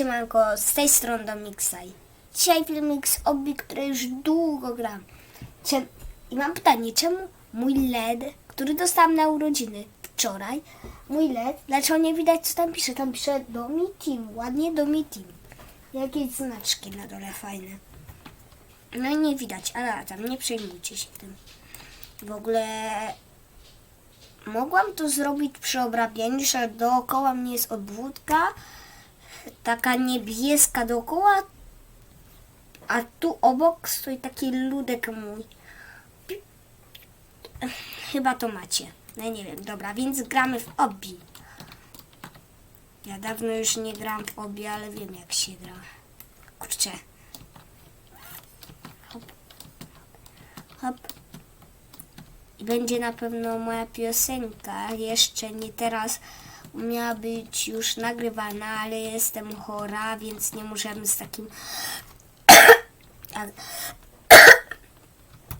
Siemanko, z tej strony Domixaj. Dzisiaj filmik z obi, który już długo gram. Czem... I mam pytanie, czemu mój LED, który dostałem na urodziny wczoraj, mój LED, dlaczego nie widać co tam pisze? Tam pisze Domi Team, ładnie Domi Team. Jakieś znaczki na dole fajne. No i nie widać, ale tam nie przejmujcie się tym. W ogóle mogłam to zrobić przy obrabianiu, że dookoła mnie jest obwódka, taka niebieska dookoła, a tu obok stoi taki ludek mój. Chyba to macie. No nie wiem, dobra, więc gramy w obi. Ja dawno już nie gram w obi, ale wiem jak się gra. Kurczę. Hop. Hop. I będzie na pewno moja piosenka. Jeszcze nie teraz miała być już nagrywana, ale jestem chora, więc nie możemy z takim.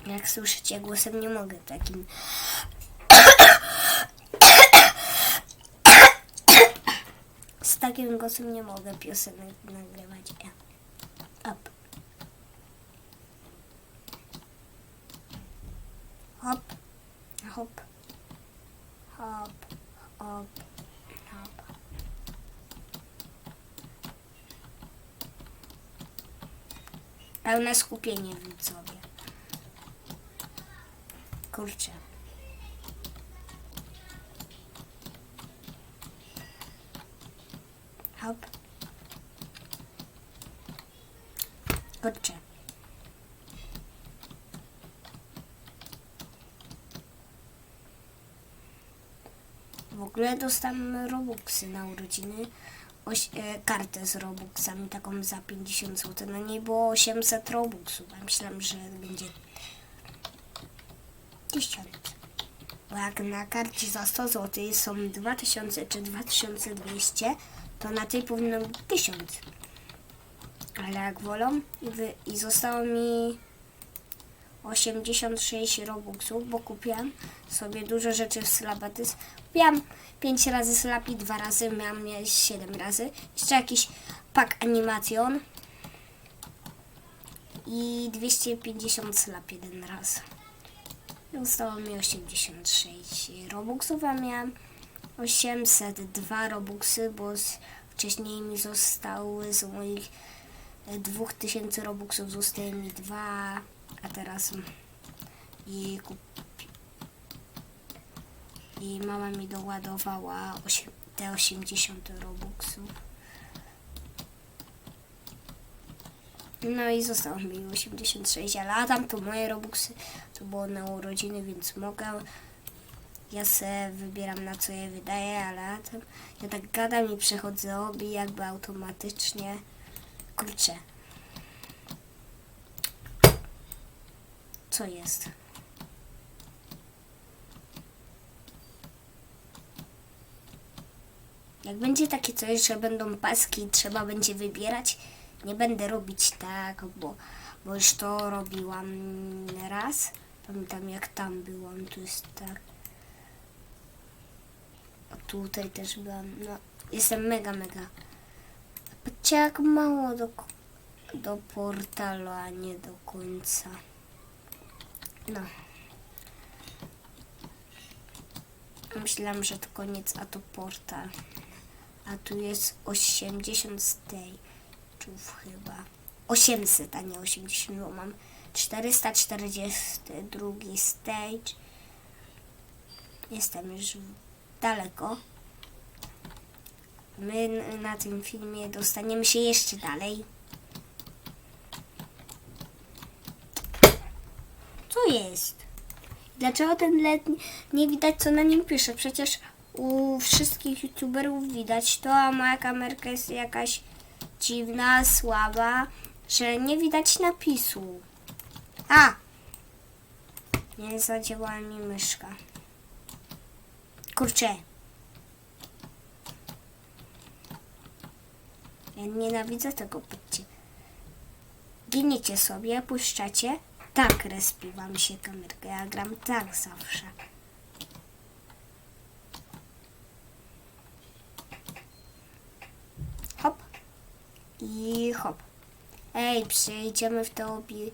Jak słyszycie, głosem nie mogę takim. Z takim głosem nie mogę piosenek nagrywać. Up. Hop. Hop. Hop. Hop. Pełne skupienie widzowie. Kurczę. Hop. Kurczę. W ogóle dostałem Robuxy na urodziny. Oś, e, kartę z Robuxami, taką za 50 zł. Na niej było 800 Robuxów. Ja myślałem, że będzie 1000. Bo jak na karcie za 100 zł są 2000 czy 2200, to na tej powinno być 1000. Ale jak wolą i, wy, i zostało mi 86 robuxów, bo kupiłam sobie dużo rzeczy w Slabatys. Kupiłam 5 razy Slapi, 2 razy, miałam mieć 7 razy. Jeszcze jakiś pak animation. I 250 slap jeden raz. Zostało mi 86 robuxów, a miałam 802 robuxy, bo wcześniej mi zostały z moich e, 2000 robuxów zostały mi dwa, a teraz i, kup, i mama mi doładowała te 80 robuxów. No i zostało mi 86, ale tam to moje robuxy, to było na urodziny, więc mogę. Ja se wybieram na co je wydaję, ale tam ja tak gadam i przechodzę obi jakby automatycznie. Kurczę. Co jest? Jak będzie takie coś, że będą paski i trzeba będzie wybierać, nie będę robić tak, bo, bo już to robiłam raz. Pamiętam jak tam byłam, tu jest tak. A tutaj też byłam, no jestem mega, mega. Patrzcie jak mało do, do portalu, a nie do końca. No. Myślałam, że to koniec, a to portal. A tu jest 80 stage'ów chyba. 800, a nie 80, bo mam 442 stage. Jestem już daleko. My na tym filmie dostaniemy się jeszcze dalej. Co jest? Dlaczego ten LED nie widać, co na nim pisze? Przecież u wszystkich youtuberów widać to, a moja kamerka jest jakaś dziwna, słaba, że nie widać napisu. A! Nie zadziałała mi myszka. Kurczę. Ja nienawidzę tego bycie. Giniecie sobie, puszczacie. Tak respi wam się kamerkę. Ja gram tak zawsze. Hop. I hop. Ej, przejdziemy w to. Pi.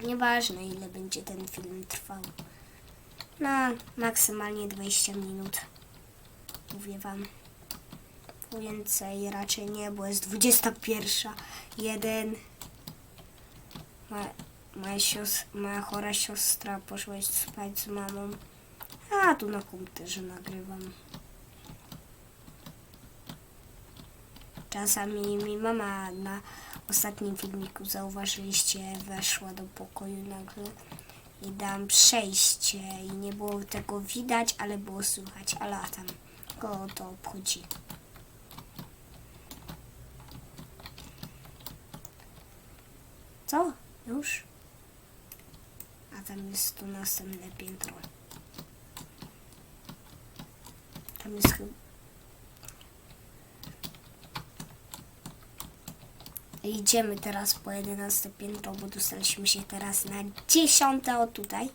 Nieważne ile będzie ten film trwał. No, maksymalnie 20 minut. Mówię wam. Więcej raczej nie, bo jest 21. Jeden. Ma, moja, sios, moja chora siostra poszła spać z mamą. A tu na komputerze nagrywam. Czasami mi mama na ostatnim filmiku zauważyliście weszła do pokoju nagle i dam przejście i nie było tego widać, ale było słychać, ale tam go to obchodzi. Co? Już? A tam jest tu następne piętro. Tam jest chyba... Idziemy teraz po 11 piętro, bo dostaliśmy się teraz na 10 o tutaj.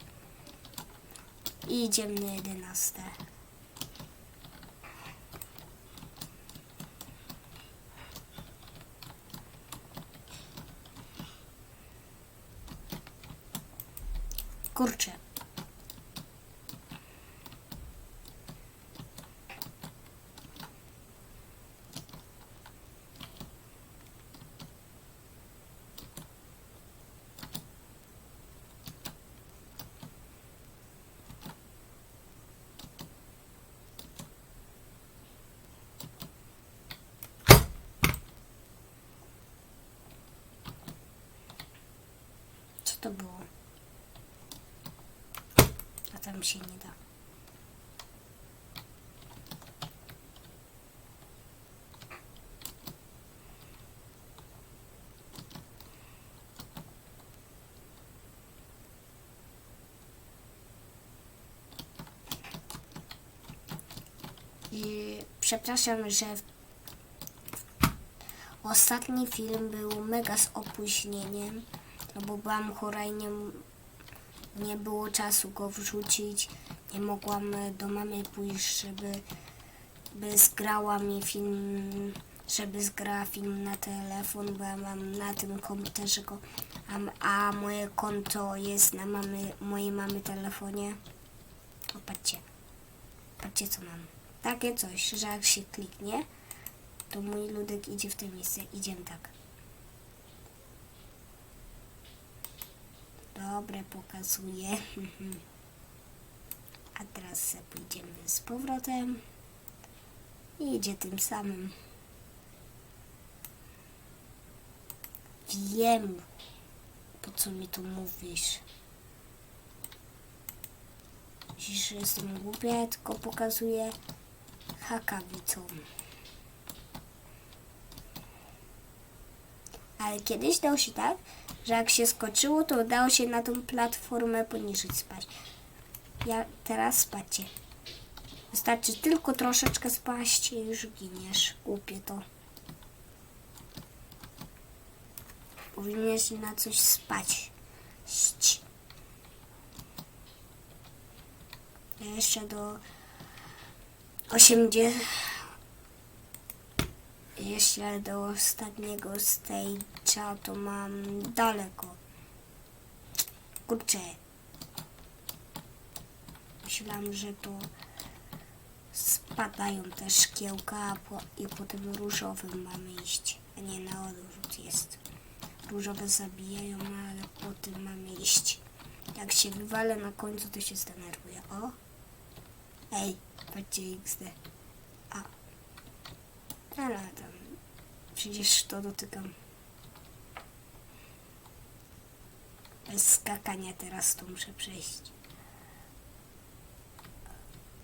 I idziemy na 11. Kurczę. Co to było? A tam się nie da. I przepraszam, że ostatni film był mega z opóźnieniem, no bo byłam chora i nie, nie było czasu go wrzucić. Nie mogłam e, do mamy pójść, żeby by zgrała mi film, żeby zgrała film na telefon, bo ja mam na tym komputerze go, a, a moje konto jest na mamy, mojej mamy telefonie. O, patrzcie. Patrzcie co mam. Takie coś, że jak się kliknie, to mój ludek idzie w to miejsce. Idziemy tak. Dobre, pokazuję. A teraz pójdziemy z powrotem. I idzie tym samym. Wiem, po co mi to mówisz. Myślisz, że jestem głupia, tylko pokazuję hakawicą. Ale kiedyś dało się tak, że jak się skoczyło, to dało się na tą platformę poniżej spać. Ja teraz spacie. Wystarczy tylko troszeczkę spaść i już giniesz. Głupie to. Powinieneś na coś spać. Ść. Jeszcze do 80 jeszcze do ostatniego stage'a to mam daleko. Kurczę. Myślałam, że to spadają te szkiełka i potem różowym mamy iść. A nie na odwrót jest. Różowe zabijają, ale potem mamy iść. Jak się wywalę na końcu, to się zdenerwuję. O! Ej, patrzcie XD. Ale tam. Przecież to dotykam. Skakania teraz tu muszę przejść.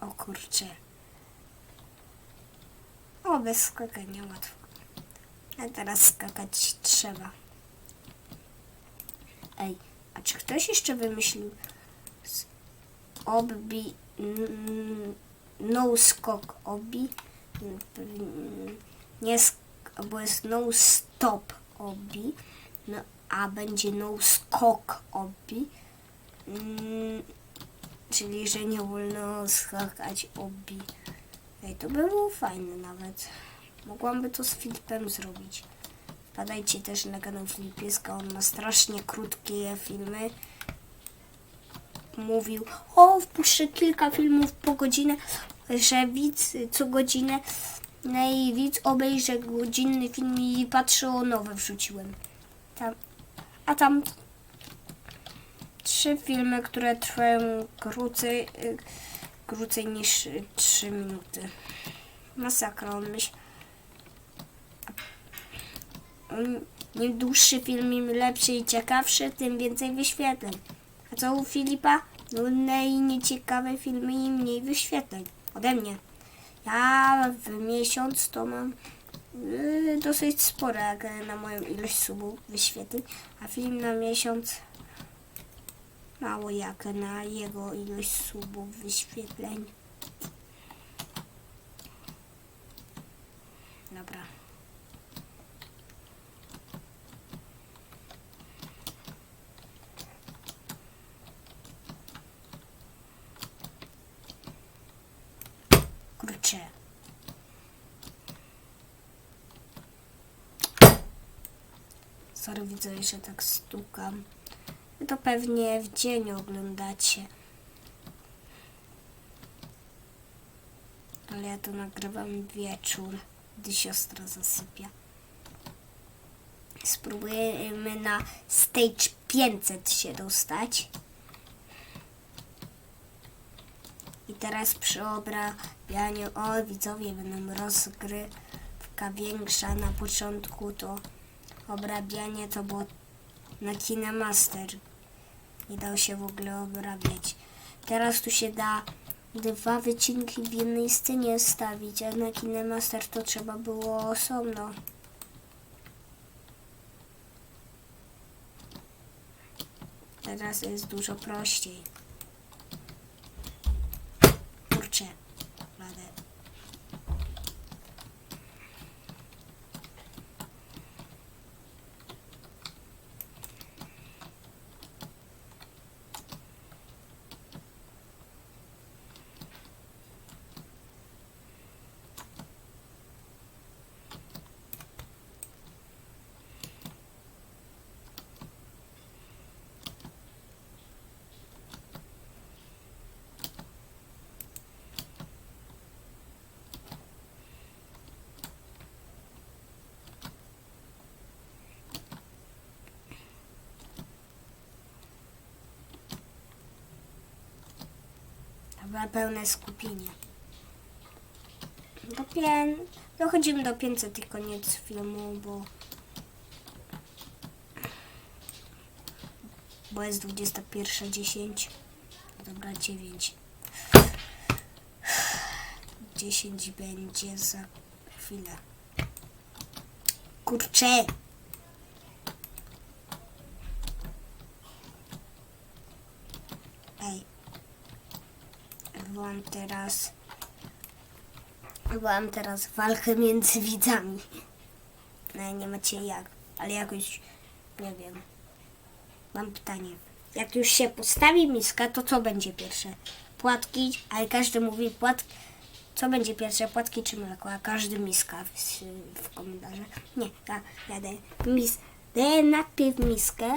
O kurczę. O, bez skakania łatwo. A teraz skakać trzeba. Ej, a czy ktoś jeszcze wymyślił obbi... no skok obi? Nie bo jest no stop obi, no, a będzie no skok obi. Mm, czyli, że nie wolno skakać obi. Ej, to by było fajne nawet. Mogłam to z Filipem zrobić. Padajcie też na kanał Filipieska, on ma strasznie krótkie filmy. Mówił, o, wpuszczę kilka filmów po godzinę, że widz co godzinę, no i widz obejrzy godzinny film i patrzy o nowe wrzuciłem. Tam, a tam trzy filmy, które trwają krócej, krócej niż y, trzy minuty. Masakra, on myśli. Im- Im dłuższy film, im lepszy i ciekawszy, tym więcej wyświetleń. A co u Filipa? Nudne i nieciekawe filmy i mniej wyświetleń. Ode mnie. Ja w miesiąc to mam yy, dosyć spore jak na moją ilość subów wyświetleń, a film na miesiąc mało jak na jego ilość subów wyświetleń. Dobra. Kurczę. Sorry widzę, że tak stukam. To pewnie w dzień oglądacie. Ale ja to nagrywam wieczór, gdy siostra zasypia. Spróbujemy na stage 500 się dostać. I teraz przy obrabianiu, o widzowie, będą rozgrywka większa. Na początku to obrabianie to było na Kinemaster. Nie dało się w ogóle obrabiać. Teraz tu się da dwa wycinki w jednej scenie stawić, a na Kinemaster to trzeba było osobno. Teraz jest dużo prościej. Kurczę. Radę. Dobra, pełne skupienie. Do pię... Dochodzimy do 500 i koniec filmu, bo... Bo jest 21.10. Dobra, 9. 10 będzie za chwilę. Kurczę! Ej. Wywołam teraz. Wywołam teraz walkę między widzami. No nie macie jak, ale jakoś nie wiem. Mam pytanie. Jak już się postawi miska, to co będzie pierwsze? Płatki, ale każdy mówi płatki. Co będzie pierwsze, płatki czy mleko? A każdy miska w, w komentarzach. Nie, ja, ja daję, mis, daję najpierw miskę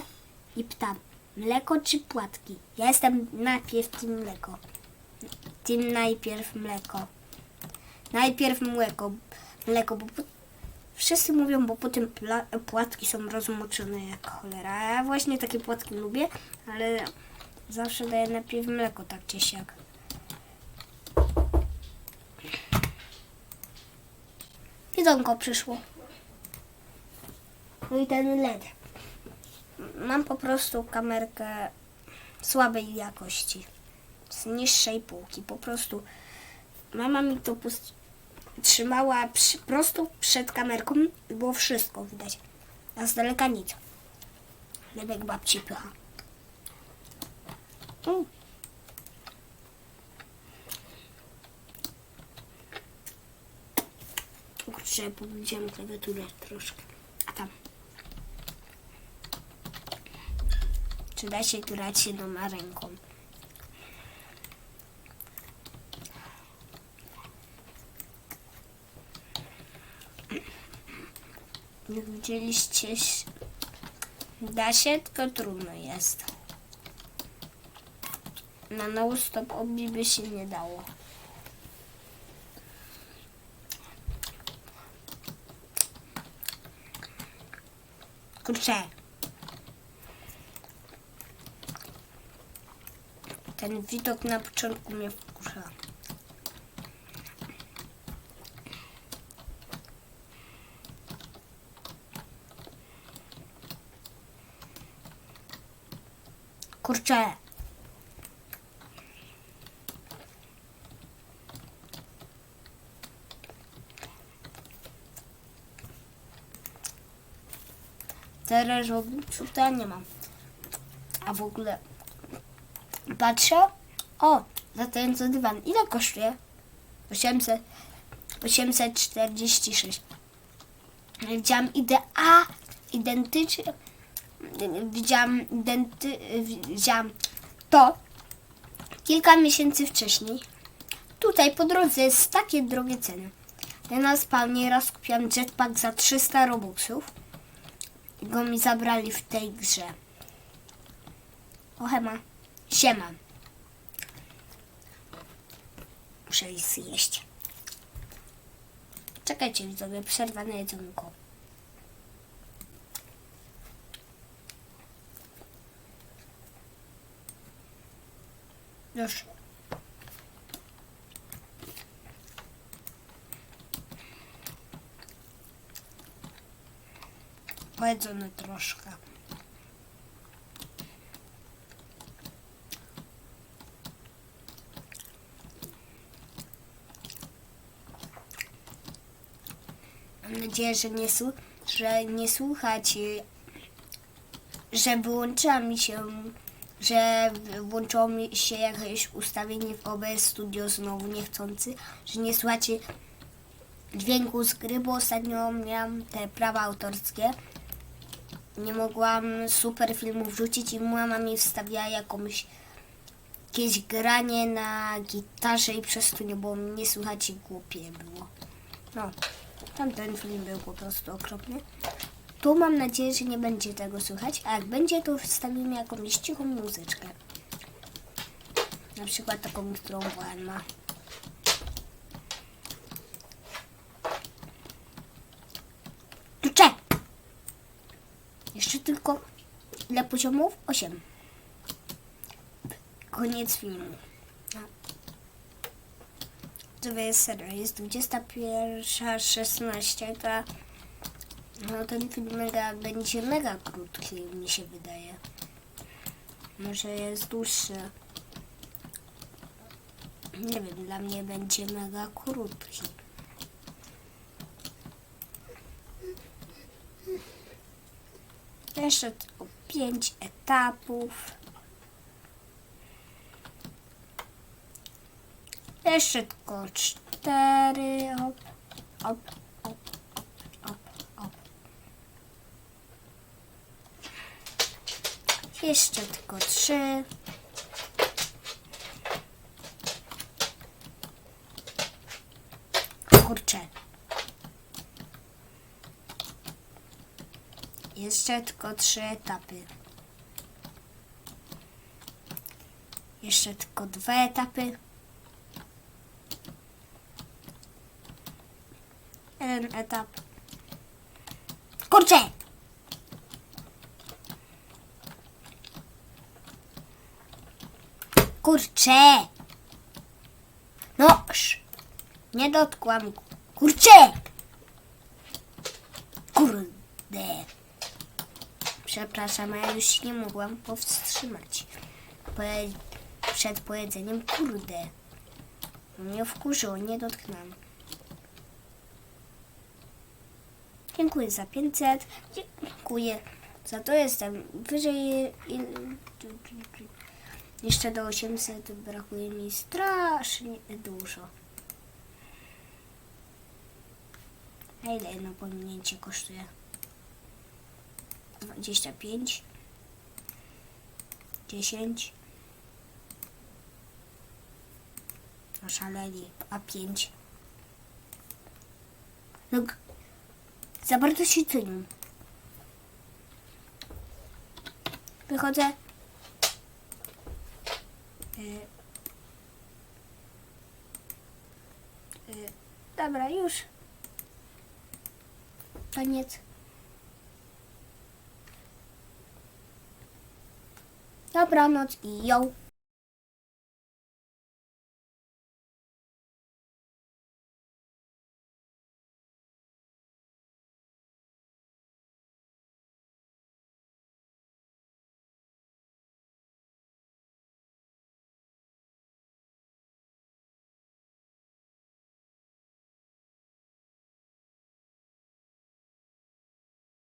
i pytam, mleko czy płatki? Ja jestem najpierw tym mleko. Tym najpierw mleko. Najpierw mleko, mleko bo wszyscy mówią, bo potem płatki są rozmoczone jak cholera. Ja właśnie takie płatki lubię, ale zawsze daję najpierw mleko, tak czy siak. Jedzonko przyszło. No i ten LED. Mam po prostu kamerkę słabej jakości. Z niższej półki. Po prostu mama mi to trzymała przy, prosto przed kamerką i było wszystko widać. A z daleka nic. Lebek babci pycha. Mm. Kurczę, powiedziałem klawiaturę troszkę. A tam. Czy da się grać jedną ręką? Jak widzieliście, ś- da się, tylko trudno jest. Na no stop obi by się nie dało. Kurczę. Ten widok na początku mnie Kurczę. Teraz tutaj nie mam. A w ogóle patrzę. O, co dywan. Ile kosztuje? 800, 846. Widziałam idea, identycznie. Widziałam, identy, widziałam to kilka miesięcy wcześniej. Tutaj po drodze jest takie drogie ceny. Ja na spawnie raz kupiłam jetpack za 300 robuxów. Go mi zabrali w tej grze. O hema. Siema. Muszę zjeść. Czekajcie widzowie, przerwa na jedzonko. Już. Troszkę. Mam nadzieję, że nie, że nie słuchać, y, że wyłączyła mi się, że włączyło mi się jakieś ustawienie w OBS Studio znowu niechcący, że nie słuchacie dźwięku z gry, bo ostatnio miałam te prawa autorskie. Nie mogłam super filmu wrzucić i mama mi wstawiała jakąś jakieś granie na gitarze i przez to nie było mnie słychać i głupie było. No, tamten film był po prostu okropny. Tu mam nadzieję, że nie będzie tego słychać, a jak będzie, to wstawimy jakąś cichą muzyczkę. Na przykład taką, którą Włan ma. Tucze! Jeszcze tylko ile poziomów? Osiem. Koniec filmu. To jest serio, jest 21.16, to no ten film mega, będzie mega krótki, mi się wydaje. Może jest dłuższy. Nie wiem, dla mnie będzie mega krótki. Jeszcze tylko pięć etapów. Jeszcze tylko cztery hop, hop, hop. Jeszcze tylko trzy. Kurczę. Jeszcze tylko trzy etapy. Jeszcze tylko dwa etapy. Jeden etap. Kurczę! Kurczę! No, sz, nie dotkłam. Kurczę! Kurde. Przepraszam, ja już nie mogłam powstrzymać. Poje, przed pojedzeniem, kurde. Mnie wkurzyło, nie dotknęłam. Dziękuję za 500. Dziękuję za to. Jestem wyżej. Jeszcze do 800 brakuje mi strasznie dużo. A ile jedno pominięcie kosztuje? 25 10 Oszaleli, a 5 No Za bardzo się cenią. Wychodzę. Y, y, Dobra, już. Koniec. Dobranoc i ją.